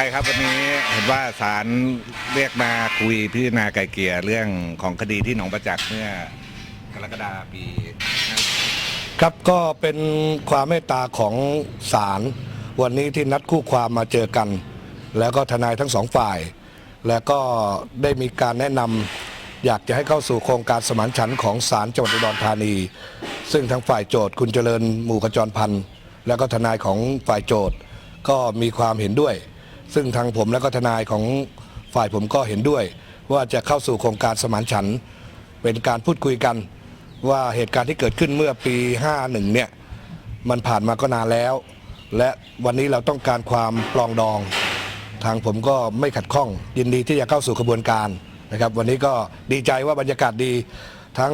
ใช่ครับวันนี้เห็นว่าศาลเรียกมาคุยพิจารณาไกลเกลี่ยเรื่องของคดีที่หนองประจักษ์เมื่อกรกฎาปีครับก็เป็นความเมตตาของศาลวันนี้ที่นัดคู่ความมาเจอกัน แล้วก็ทนายทั้งสองฝ่าย แล้วก็ได้มีการแนะนำอยากจะให้เข้าสู่โครงการสมานฉันท์ของศาลจังหวัดอุดรธานี ซึ่งทางฝ่ายโจทย์คุณเจริญหมู่ขจรพันธ์ แล้วก็ทนายของฝ่ายโจทย์ก็มีความเห็นด้วย ซึ่งทางผมและก็ทนายของฝ่ายผมก็เห็นด้วย ว่าจะเข้าสู่โครงการสมานฉันท์เป็นการพูดคุยกัน ว่าเหตุการณ์ที่เกิดขึ้นเมื่อปี 51 เนี่ย มันผ่านมาก็นานแล้ว และวันนี้เราต้องการความปลองดอง ทางผมก็ไม่ขัดข้อง ยินดีที่จะเข้าสู่กระบวนการนะครับ วันนี้ก็ดีใจว่าบรรยากาศดี ทั้ง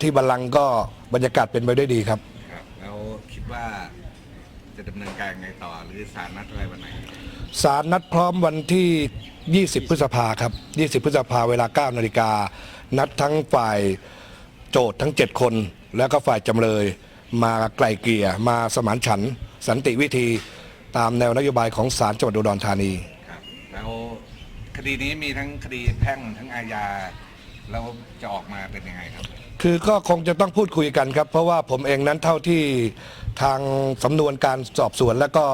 ที่บัลลังก์ก็บรรยากาศเป็นไปด้วยดีครับ ครับแล้วคิดว่าจะดำเนินการยังไงต่อหรือศาลนัดอะไรวันไหน ศาลนัดพร้อมวันที่ 20 พฤษภาครับ 20 พฤษภาเวลา 9 นาฬิกา นัดทั้งฝ่ายโจทย์ทั้ง 7 คน แล้วก็ฝ่ายจำเลย มาไกล่เกลี่ยมาสมานฉันท์สันติวิธีตามแนวนโยบายของศาลจังหวัดอุดรธานี ครับแล้วคดีนี้มีทั้งคดีแพ่งทั้งอาญาแล้วจะออกมาเป็นยังไงครับ คือก็คงจะต้องพูดคุยกันครับ เพราะว่าผมเองนั้นเท่าที่ทางสำนวนการสอบสวนแล้วก็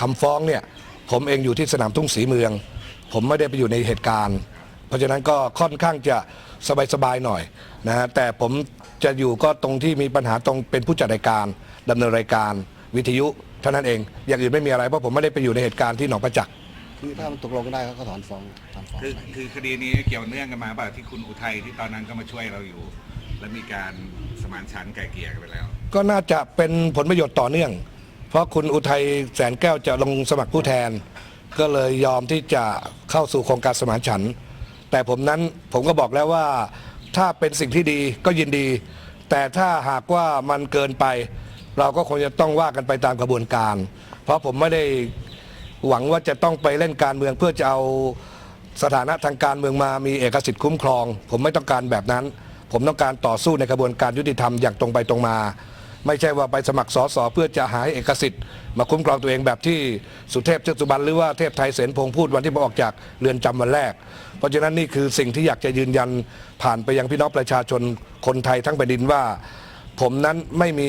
คำฟ้องเนี่ย ผมเองอยู่ที่สนามทุ่งศรีเมือง ผมไม่ได้ไปอยู่ในเหตุการณ์ เพราะฉะนั้นก็ค่อนข้างจะสบายๆหน่อยนะฮะแต่ผมจะอยู่ก็ตรงที่มีปัญหาตรงเป็นผู้จัดรายการดำเนินรายการวิทยุเท่านั้นเอง อย่างอื่นไม่มีอะไรเพราะผมไม่ได้ไปอยู่ในเหตุการณ์ที่หนองประจักษ์คือถ้ามันตกลงกันได้เขาก็ถอนฟ้องถอนฟ้องคือคือคดีนี้เกี่ยวเนื่องกันมาเปล่าที่คุณอุทัยที่ตอนนั้นก็มาช่วยเราอยู่ แล้วมีการสมานฉันท์ไกลเกลี่ยกันไปแล้ว ก็น่าจะเป็นผลประโยชน์ต่อเนื่อง เพราะคุณอุทัยแสนแก้วจะลงสมัครผู้แทน ก็เลยยอมที่จะเข้าสู่โครงการสมานฉันท์แต่ผมนั้นผมก็บอกแล้วว่าถ้าเป็นสิ่งที่ดีก็ยินดี แต่ถ้าหากว่ามันเกินไป เราก็คงจะต้องว่ากันไปตามกระบวนการ เพราะผมไม่ได้หวังว่าจะต้องไปเล่นการเมืองเพื่อจะเอาสถานะทางการเมืองมามีเอกสิทธิ์คุ้มครอง ผมไม่ต้องการแบบนั้น ผมต้องการต่อสู้ในกระบวนการยุติธรรมอย่างตรงไปตรงมา ไม่ใช่ว่าไปสมัครสสเพื่อจะหาเอกสิทธิ์ มาคุ้มครองตัวเองแบบที่สุเทพเทือกสุบรรณหรือว่าเทพไทยเสนพงษ์พูดวันที่มาออกจากเรือนจำวันแรก เพราะฉะนั้นนี่คือสิ่งที่อยากจะยืนยันผ่านไปยังพี่น้องประชาชนคนไทยทั้งแผ่นดินว่า ผมนั้นไม่มี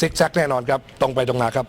ซิกแซกแน่นอนครับตรงไปตรงมาครับ